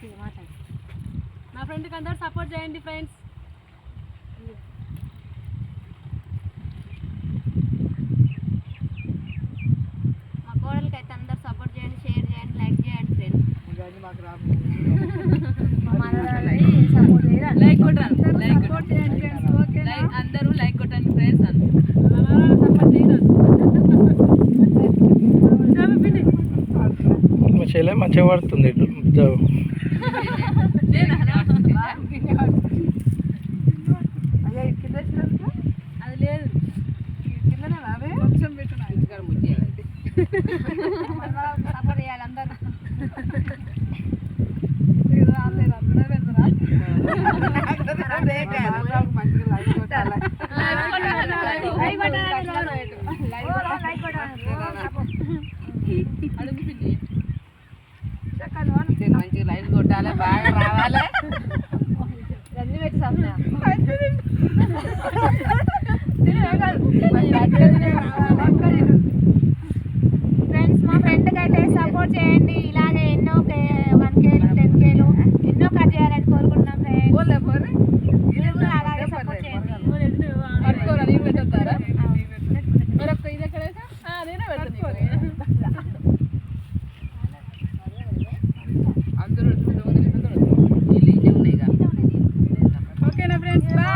గట్టిగా మాట్లాడు. మా ఫ్రెండ్కి అందరూ సపోర్ట్ చేయండి ఫ్రెండ్స్ మా కోడలికి అయితే అందరు సపోర్ట్ చేయండి షేర్ చేయండి లైక్ చేయండి ఫ్రెండ్స్ లైక్ కొట్టండి లైక్ సపోర్ట్ చేయండి ఫ్రెండ్స్ ఓకే లైక్ అందరూ లైక్ కొట్టండి ఫ్రెండ్స్ అందరూ సపోర్ట్ చేయరు? మా చెల్లె మంచిగా పడుతుంది. జాబ్ అది లేదు కిందనే రావే కొంచెం పెట్టిన ఇంటికాడ ముచ్చేయాలి చేయాలి అందరూ అడుగు మంచిగా లైన్ కొట్టాలి బాగా రావాలి. పెట్టి ফ্রেন্ডস বাই